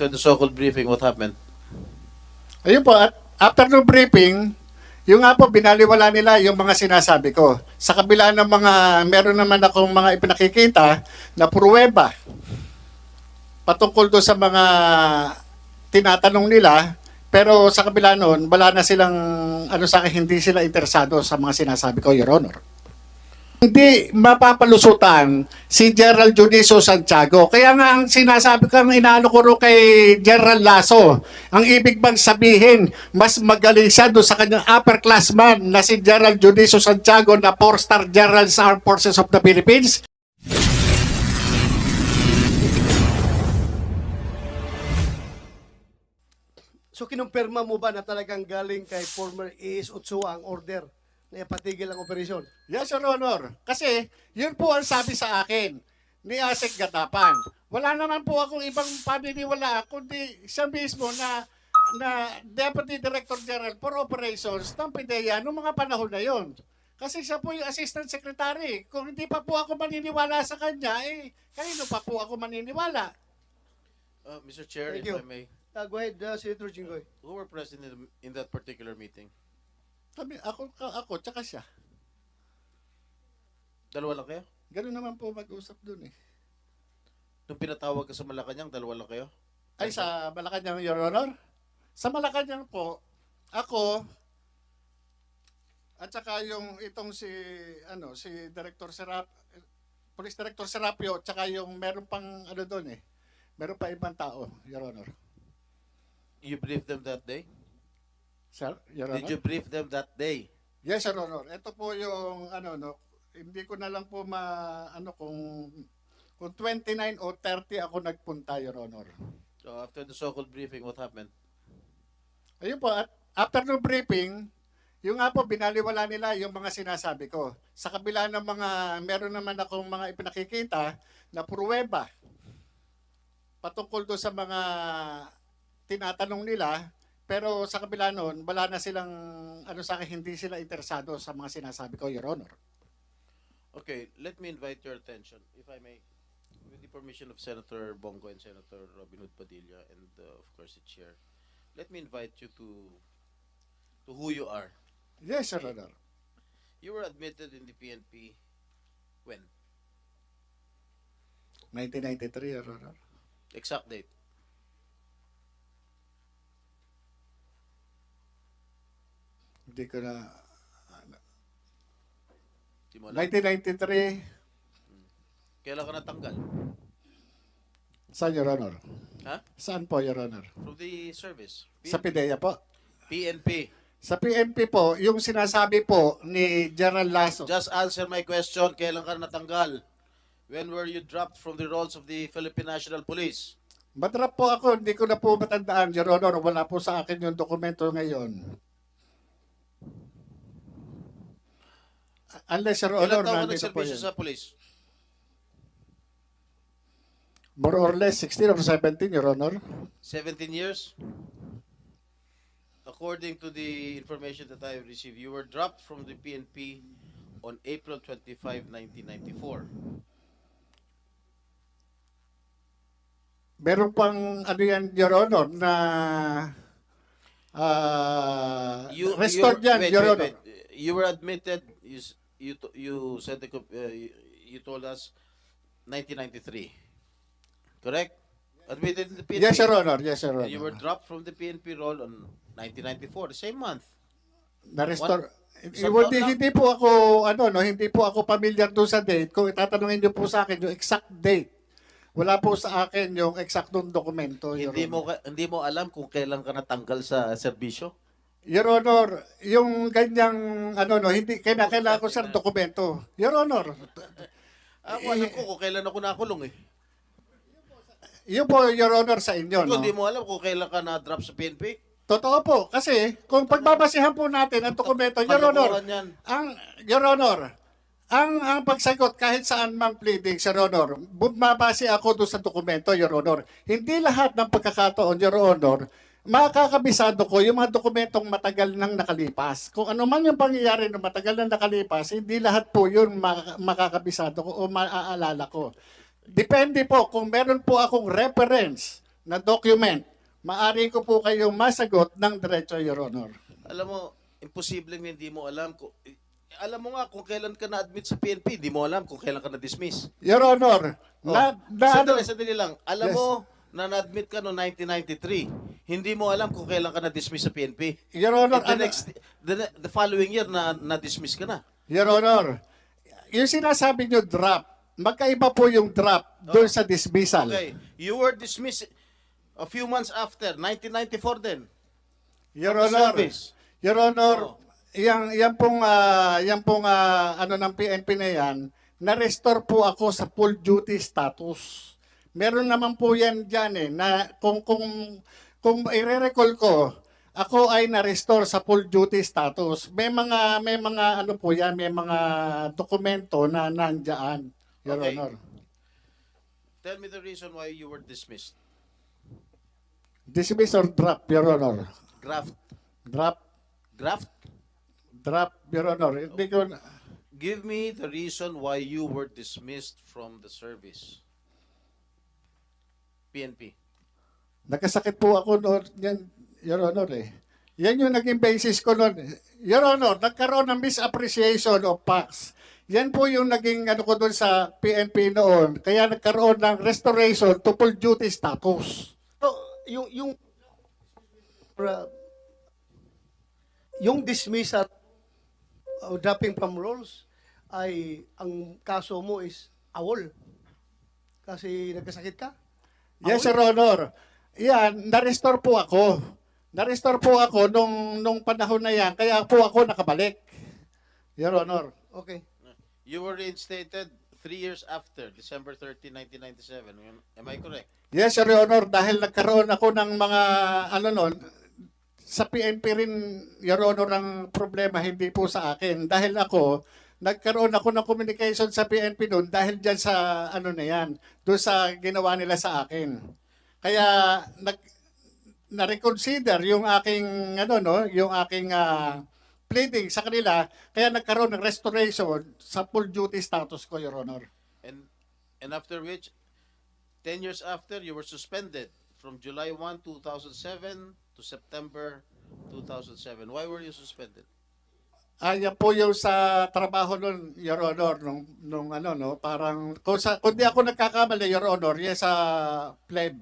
after the so-called briefing, what happened? Ayun po, at after the briefing, yung nga po, binaliwala nila yung mga sinasabi ko. Sa kabila ng mga, meron naman akong mga ipinakikita na pruweba patungkol doon sa mga tinatanong nila, pero sa kabila noon, wala na silang, ano sa akin, hindi sila interesado sa mga sinasabi ko, Your Honor. Hindi mapapalusutan si Gerald Juniso Santiago. Kaya nga ang sinasabi ko, ang inaano ko kay Gerald Lasso, ang ibig bang sabihin, mas magaling siya doon sa kanyang upperclassman na si Gerald Juniso Santiago na four-star general sa Armed Forces of the Philippines? So kinumpirma mo ba na talagang galing kay former AS Otsua ang order na ipatigil ang operasyon? Yes, Your Honor. Kasi, yun po ang sabi sa akin ni Asek Gatapan. Wala naman po akong ibang paniniwala, kundi siya mismo na na Deputy Director General for Operations ng PIDEA noong mga panahon na yon. Kasi siya po yung Assistant Secretary. Kung hindi pa po ako maniniwala sa kanya, eh, kanino pa po ako maniniwala? Uh, Mr. Chair, Thank if you. I may, Uh, go ahead, uh, Senator Jinggoy. who were present in, in that particular meeting? Sabi, ako, ako, tsaka siya. Dalawa lang kayo? Ganun naman po mag-usap dun eh. Nung pinatawag ka sa Malacanang, dalawa lang kayo? Ay, sa Malacanang, Your Honor? Sa Malacanang po, ako, at saka yung itong si, ano, si Director Serap, Police Director Serapio, at saka yung meron pang, ano doon eh, meron pa ibang tao, Your Honor. You briefed them that day? Sir, Your Honor? Did you brief them that day? Yes, Your Honor. Ito po yung, ano, no, hindi ko na lang po ma, ano, kung, kung 29 o 30 ako nagpunta, Your Honor. So after the so-called briefing, what happened? Ayun po, at after the briefing, yung nga po, binaliwala nila yung mga sinasabi ko. Sa kabila ng mga, meron naman akong mga ipinakikita na pruweba patungkol doon sa mga tinatanong nila, pero sa kabila noon, wala na silang, ano sa akin, hindi sila interesado sa mga sinasabi ko, Your Honor. Okay, let me invite your attention, if I may, with the permission of Senator Bongo and Senator Robin Hood Padilla, and uh, of course the chair. Let me invite you to to who you are. Yes, Your Honor. You were admitted in the PNP when? 1993, Your Honor. Exact date. Hindi ko na... Di mo alam. 1993, Kailan ka natanggal? saan, Your Honor? Ha? Saan po, Your Honor? From the service. Sa PIDEA po. PNP. Sa PNP po, yung sinasabi po ni General Lasso, Just answer my question. Kailan ka natanggal? When were you dropped from the roles of the Philippine National Police? matrap po ako, hindi ko na po matandaan, Your Honor, wala po sa akin yung dokumento ngayon. Unless, Your Ilan Honor, taon ka nandito po nagservisyo yun. sa police? More or less, 16 or 17, Your Honor. 17 years? According to the information that I received, you were dropped from the PNP on April 25, 1994. Meron pang, ano yan, Your Honor, na ah restored yan, wait, Your wait, Honor. wait. You were admitted, you, s- you, you said, the, uh, you, told us 1993. Correct? Admitted in the PNP. Yes, Your Honor. Yes, Your Honor. And you were dropped from the PNP role on 1994, the same month. Na-restore. Hindi, hindi po ako, ano, no, hindi po ako familiar doon sa date. Kung tatanungin niyo po sa akin yung exact date, wala po sa akin yung eksaktong dokumento. Hindi mo ka- hindi mo alam kung kailan ka natanggal sa serbisyo? Your Honor, yung ganyang, ano, no, hindi, kailangan ko sir dokumento. Your Honor, Ako alam ko kung kailan ako nakulong eh. yun po, Your Honor, sa inyo, no? hindi mo alam kung kailan ka na-drop sa PNP. Totoo po, kasi kung pagbabasihan po natin ang dokumento, Your Honor, Kalokohan yan. ang, Your Honor, ang, ang pagsagot kahit saan mang pleading, Sir Honor, bumabase ako doon sa dokumento, Your Honor. Hindi lahat ng pagkakataon, Your Honor, makakabisado ko yung mga dokumentong matagal nang nakalipas. Kung ano man yung pangyayari na matagal nang nakalipas, hindi lahat po yun mak- makakabisado ko o maaalala ko. Depende po kung meron po akong reference na document, maari ko po kayong masagot ng diretso, Your Honor. Alam mo, imposibleng hindi mo alam kung alam mo nga kung kailan ka na-admit sa PNP, hindi mo alam kung kailan ka na-dismiss. Your Honor, Oh, na, na, sandali, sandali lang. Alam Yes. mo na na-admit ka noong 1993. Hindi mo alam kung kailan ka na-dismiss sa PNP. Your Honor, And the, ano- next, the, the following year na na-dismiss ka na. Your Honor, yung sinasabi nyo drop, magkaiba po yung drop doon sa dismissal. Oh. Okay. You were dismissed a few months after, 1994 din. Your the Honor, service. Your Honor, Oh. yang yan pong ah, yan pong ah, ano ng PNP na yan, na-restore po ako sa full duty status. Meron naman po yan diyan eh na kung kung kung i-recall ko, ako ay na-restore sa full duty status. May mga may mga ano po yan, may mga dokumento na nandiyan, Your Okay. Honor. Tell me the reason why you were dismissed. Dismiss or drop, Your Honor. Graft. Drop, Graft? drop, Your Honor. Na- Give me the reason why you were dismissed from the service. PNP. Nagkasakit po ako noon, yan, Your Honor eh. Yan yung naging basis ko noon. Your Honor, nagkaroon ng misappreciation of facts. Yan po yung naging ano ko doon sa PNP noon. Kaya nagkaroon ng restoration to full duty status. So, yung yung uh, yung dismissal o dropping from roles ay ang kaso mo is awol. Kasi nagkasakit ka? Yes, Your Honor. Yan, na-restore po ako. Na-restore po ako nung, nung panahon na yan. Kaya po ako nakabalik. Your Honor. Okay. You were reinstated three years after, December 30, 1997. Am I correct? Yes, Your Honor, dahil nagkaroon ako ng mga, ano nun, sa PNP rin, Your Honor, ang problema hindi po sa akin. Dahil ako, nagkaroon ako ng communication sa PNP noon dahil dyan sa, ano na yan, doon sa ginawa nila sa akin. Kaya, nag, na-reconsider yung aking, ano no, yung aking ah, pleading sa kanila, kaya nagkaroon ng restoration sa full duty status ko, Your Honor. And and after which, 10 years after, you were suspended from July 1, 2007 to September 2007. Why were you suspended? Ah, yan po yung sa trabaho nun, Your Honor, nung, nung ano, no, parang, kung, sa, kung di ako nagkakamali, Your Honor, yes, sa pleb.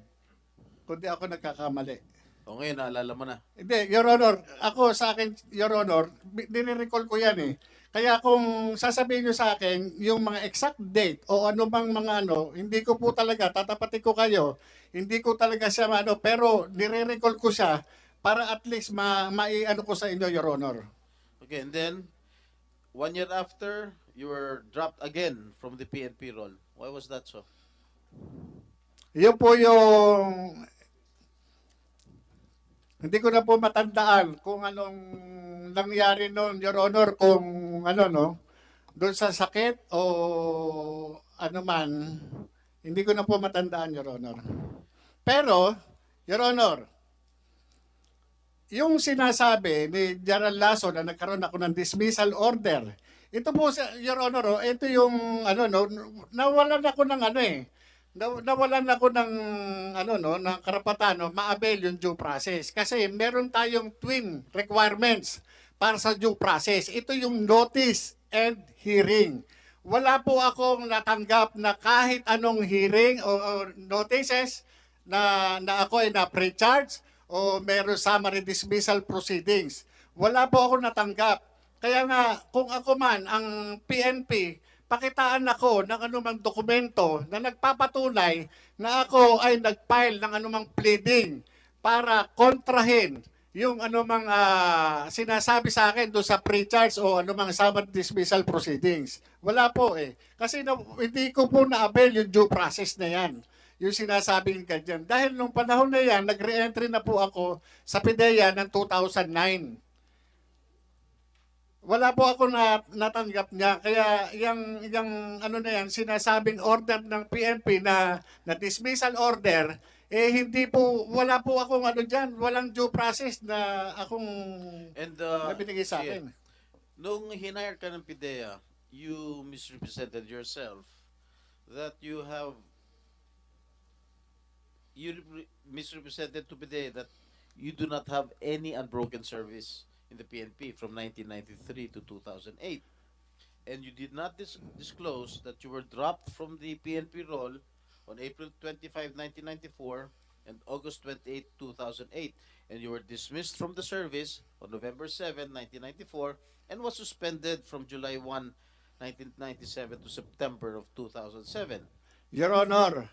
Kung di ako nagkakamali. O ngayon, naalala mo na. Hindi, Your Honor, ako sa akin, Your Honor, nire-recall ko yan eh. Kaya kung sasabihin nyo sa akin, yung mga exact date o ano bang mga ano, hindi ko po talaga, tatapatin ko kayo, hindi ko talaga siya ano, pero nire-recall ko siya para at least ma, maiano ko sa inyo, Your Honor. Okay, and then, one year after, you were dropped again from the PNP role. Why was that so? Yun po yung hindi ko na po matandaan kung anong nangyari noon, Your Honor, kung ano, no, doon sa sakit o ano man, hindi ko na po matandaan, Your Honor. Pero, Your Honor, yung sinasabi ni General Lasso na nagkaroon ako ng dismissal order, ito po, Your Honor, oh, ito yung, ano, no, nawalan ako ng ano eh, Naw- nawalan ako ng ano no ng karapatan no ma-avail yung due process. Kasi meron tayong twin requirements para sa due process. Ito yung notice and hearing. Wala po akong natanggap na kahit anong hearing o, o notices na na ako ay na pre-charge o meron summary dismissal proceedings wala po ako natanggap kaya nga kung ako man ang PNP pakitaan ako ng anumang dokumento na nagpapatunay na ako ay nag-file ng anumang pleading para kontrahin yung anumang ah, sinasabi sa akin doon sa pre-charge o anumang summary dismissal proceedings. Wala po eh. Kasi na, hindi ko po na-avail yung due process na yan. Yung sinasabing ganyan. Dahil nung panahon na yan, nag-re-entry na po ako sa PIDEA ng 2009 wala po ako na natanggap niya. Kaya yung yung ano na yan sinasabing order ng PNP na na dismissal order eh hindi po wala po akong ano diyan walang due process na akong And, uh, na binigay sa akin. Nung hinire ka ng PIDEA, you misrepresented yourself that you have you misrepresented to PDEA that you do not have any unbroken service in the PNP from 1993 to 2008. And you did not dis- disclose that you were dropped from the PNP role on April 25, 1994 and August 28, 2008. And you were dismissed from the service on November 7, 1994 and was suspended from July 1, 1997 to September of 2007. Your Honor,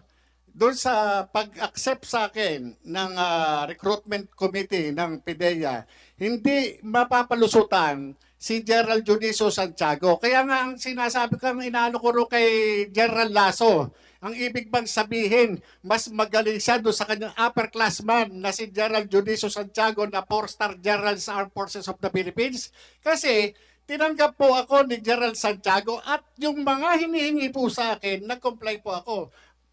doon sa pag-accept sa akin ng ah, recruitment committee ng PIDEA, hindi mapapalusutan si Gerald Juniso Santiago. Kaya nga ang sinasabi ko, ang inaano ko kay General Lasso, ang ibig bang sabihin, mas magaling siya doon sa kanyang upperclassman na si Gerald Juniso Santiago na four-star general sa Armed Forces of the Philippines? Kasi tinanggap po ako ni Gerald Santiago at yung mga hinihingi po sa akin, nag-comply po ako.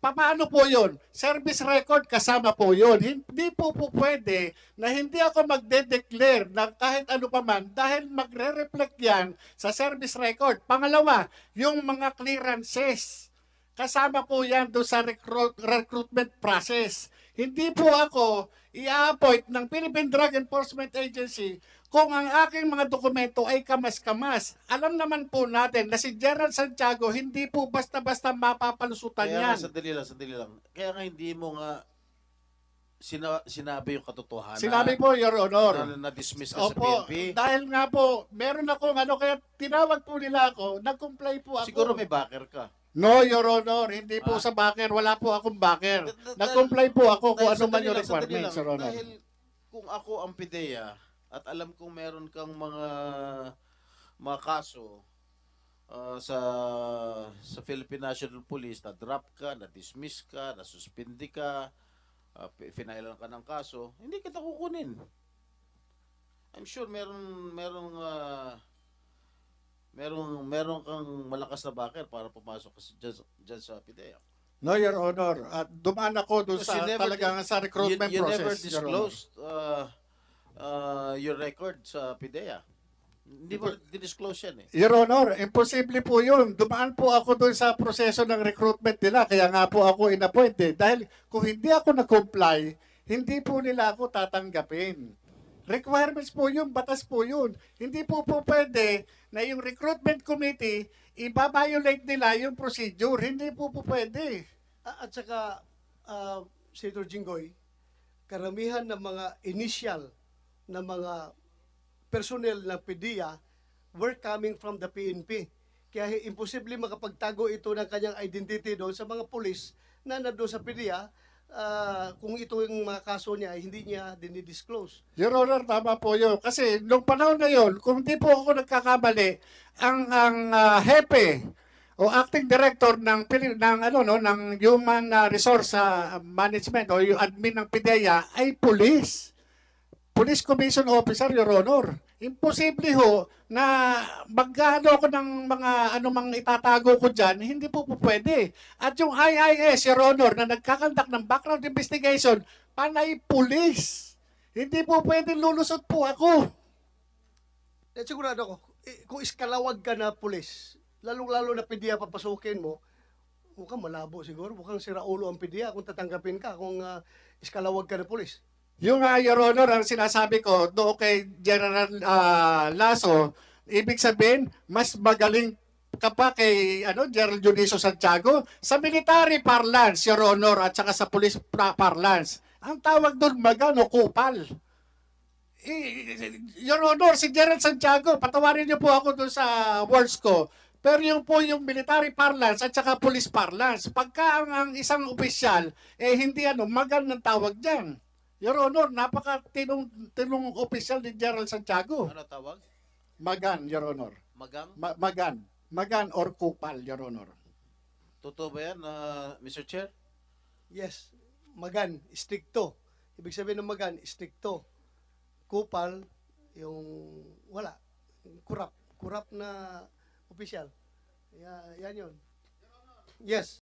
Paano po yun? Service record kasama po yun. Hindi po po pwede na hindi ako magde-declare ng kahit ano pa man dahil magre-reflect yan sa service record. Pangalawa, yung mga clearances. Kasama po yan doon sa recruit- recruitment process. Hindi po ako i-appoint ng Philippine Drug Enforcement Agency kung ang aking mga dokumento ay kamas-kamas. Alam naman po natin na si Gerald Santiago hindi po basta-basta mapapalusutan Kaya yan. nga, sandali lang, sandali lang. Kaya nga hindi mo nga sina- sinabi yung katotohanan. Sinabi po, Your Honor. na, na-dismiss ka Opo, sa PNP. dahil nga po, meron akong ano, kaya tinawag po nila ako, nag-comply po ako. Siguro may backer ka. No, Your Honor, hindi po Ah. sa backer, wala po akong backer. Nag-comply po ako kung ano man yung requirements. Your Honor. Dahil kung ako ang PIDEA at alam kong meron kang mga mga kaso ah, sa sa Philippine National Police na drop ka, na dismiss ka, na suspindi ka, uh, finailan ka ng kaso, hindi kita kukunin. I'm sure meron meron ah, meron meron kang malakas na backer para pumasok ka sa- dyan, dyan sa PIDEA. No, Your Honor. At dumaan ako doon sa you never talagang sa recruitment you, you process. never Your Honor. disclosed uh, uh, your record sa PIDEA. Hindi mo disclose yan eh. Your Honor, imposible po yun. Dumaan po ako doon sa proseso ng recruitment nila. Kaya nga po ako inappoint eh. Dahil kung hindi ako nag-comply, hindi po nila ako tatanggapin. Requirements po yun, batas po yun. Hindi po po pwede na yung recruitment committee, ibabiolate nila yung procedure. Hindi po po pwede. A- At saka, uh, Senator Jinggoy, karamihan ng mga initial na mga personnel ng PDEA were coming from the PNP. Kaya imposible makapagtago ito ng kanyang identity doon sa mga pulis na nandun sa PDEA ah, kung ito yung mga kaso niya, hindi niya dinidisclose. Your Honor, tama po yun. Kasi nung panahon na yun, kung di po ako nagkakamali, ang ang ah, hepe o acting director ng ng ano no ng Human ah, Resource ah, Management o yung admin ng PIDEA ay police. Police Commission Officer, Your Honor. Imposible ho na magkano ako ng mga anumang itatago ko dyan, hindi po po pwede. At yung IIS, Your Honor, na nagkakandak ng background investigation, panay police. Hindi po pwede lulusot po ako. At sigurado ako, eh, kung iskalawag ka na pulis, lalong-lalo na PDEA papasukin mo, mukhang malabo siguro, mukhang siraulo ang PDEA kung tatanggapin ka, kung ah, iskalawag ka na pulis. Yung uh, Your Honor, ang sinasabi ko doon kay General ah, Lasso, ibig sabihin, mas magaling ka pa kay ano, General Juniso Santiago sa military parlance, Your Honor, at saka sa police parlance. Ang tawag doon, magano, kupal. Your Honor, si General Santiago, patawarin niyo po ako doon sa words ko. Pero yung po yung military parlance at saka police parlance, pagka ang, ang isang opisyal, eh hindi ano, magan ng tawag dyan. Your Honor, napaka tinong, tinong opisyal ni General Santiago. Ano tawag? Magan, Your Honor. Magang? Ma- magan. Magan or kupal, Your Honor. Totoo ba yan, uh, Mr. Chair? Yes, magan, stricto. Ibig sabihin ng magan, stricto. Kupal, yung wala. Kurap. Kurap na opisyal. Ya- Yan yun. Yes.